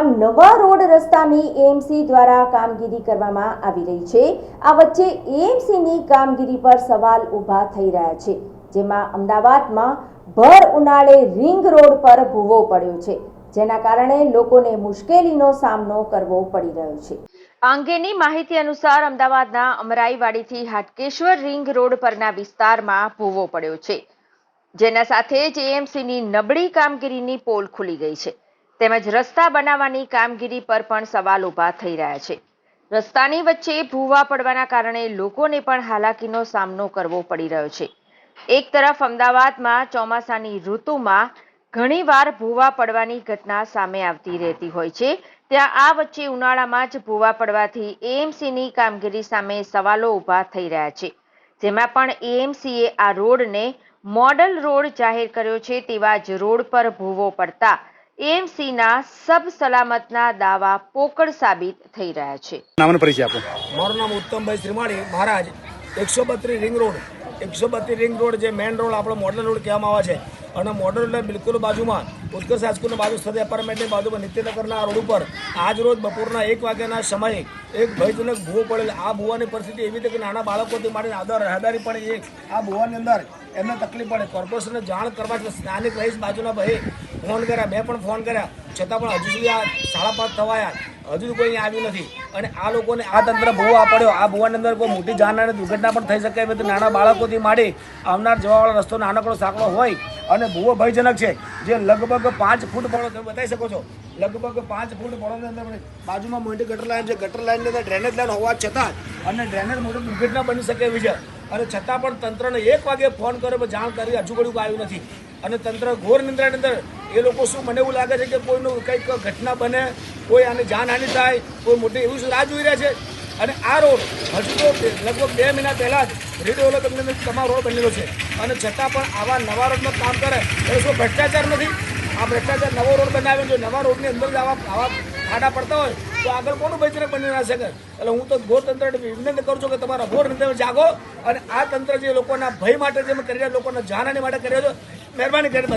નવા રોડ રસ્તાની એએમસી દ્વારા કામગીરી કરવામાં આવી રહી છે. આ વચ્ચે એએમસીની કામગીરી પર સવાલ ઊભા થઈ રહ્યા છે. જેમાં અમદાવાદમાં ભર ઉનાળે રિંગ રોડ પર ભૂવો પડ્યો છે, જેના કારણે લોકોને મુશ્કેલીનો સામનો કરવો પડી રહ્યો છે. અંગેની માહિતી અનુસાર અમદાવાદના અમરાઈવાડીથી હાટકેશ્વર રિંગ રોડ પરના વિસ્તારમાં ભૂવો પડ્યો છે. જેના સાથે જ એએમસીની નબળી કામગીરીની પોલ ખુલી ગઈ છે. તેમજ રસ્તા બનાવવાની કામગીરી પર પણ સવાલ ઊભા થઈ રહ્યા છે. રસ્તાની વચ્ચે ભૂવા પડવાના કારણે લોકોને પણ હાલાકીનો સામનો કરવો પડી રહ્યો છે. એક તરફ અમદાવાદમાં ચોમાસાની ઋતુમાં ઘણીવાર ભૂવા પડવાની ઘટના સામે આવતી રહેતી હોય છે. ત્યાં આ વચ્ચે ઉનાળામાં જ ભૂવા પડવાથી એએમસીની કામગીરી સામે સવાલો ઊભા થઈ રહ્યા છે. જેમાં પણ એએમસીએ આ રોડને મોડલ રોડ જાહેર કર્યો છે તેવા જ રોડ પર ભૂવો પડતા એએમસીના સબ સલામતના દાવા પોકળ સાબિત થઈ રહ્યા છે. નામનો પરિચય આપો. મારું નામ ઉત્તમભાઈ શ્રીમાળી મહારાજ એકસો બત્રીસ રિંગ રોડ. એકસો બત્રીસ રિંગ રોડ જે મેઇન રોડ આપણો મોડલ રોડ કહેવામાં આવે છે. અને મોડલ રોડ બિલકુલ બાજુમાં ઉત્કર્ષ હાઈસ્કૂલની બાજુ સ્થિત એપાર્ટમેન્ટની બાજુમાં નિત્યનગરના રોડ ઉપર આજ રોજ બપોરના એક વાગ્યાના સમયે એક ભયજનક ભૂવો પડેલ. આ ભૂવાની પરિસ્થિતિ એવી હતી કે નાના બાળકોથી માટે આદર રહેદારી પણ એ આ ભૂવાની અંદર એમને તકલીફ પડે. કોર્પોરેશનને જાણ કરવા છે. સ્થાનિક રહીશ બાજુના ભાઈ ફોન કર્યા મેં પણ ફોન કર્યા. છતાં પણ હજુ સુધી આ સાડા પાંચ થવાયા. હજુ કોઈ અહીંયા આવ્યું નથી. અને આ લોકોને આ તંત્ર ભૂવા પડ્યો. આ ભૂવાની અંદર કોઈ મોટી જાનહાની દુર્ઘટના પણ થઈ શકે હતી નાના બાળકોથી માંડી આવનાર જવાવાળો રસ્તો, નાનકડો સાંકડો હોય અને ભૂવો ભયજનક છે. જે લગભગ પાંચ ફૂટ પડો તમે બતાવી શકો છો. લગભગ પાંચ ફૂટ પડોની અંદર બાજુમાં મોટી ગટર લાઈન છે. ગટર લાઈનની અંદર ડ્રેનેજ લાઈન હોવા છતાં અને ડ્રેનેજ મોટી દુર્ઘટના બની શકે એવી છે. અને છતાં પણ તંત્રને એક વાગે ફોન કર્યો પણ જાણ કરી, હજુ ઘડીક આવ્યું નથી. અને તંત્ર ઘોર નિંદ્રાની અંદર, એ લોકો શું, મને એવું લાગે છે કે કોઈનું કંઈક ઘટના બને, કોઈ આની જાનહાનિ થાય, કોઈ મોટી એવું શું રાહ જોઈ રહ્યા છે? અને આ રોડ, હજુ તો લગભગ બે મહિના પહેલાં જ રીડેવલપમેન્ટ તમારો રોડ બનેલો છે. અને છતાં પણ આવા નવા રોડમાં કામ કરે, એ શું ભ્રષ્ટાચાર નથી. આ ભ્રષ્ટાચાર નવો રોડ બનાવ્યો જો નવા રોડની અંદર જ આવા આવા ખાડા પડતા હોય, તો આગળ કોનું ભયજનક બની ના શકે એટલે હું તો ઘોર તંત્રને વિનંતી કરું છું કે તમારા ઘોર હૃદય જાગો અને આ તંત્ર જે લોકોના ભય માટે જે કરી રહ્યા, લોકોના જાનહાની માટે કરી રહ્યો છે, મહેરબાની કરીને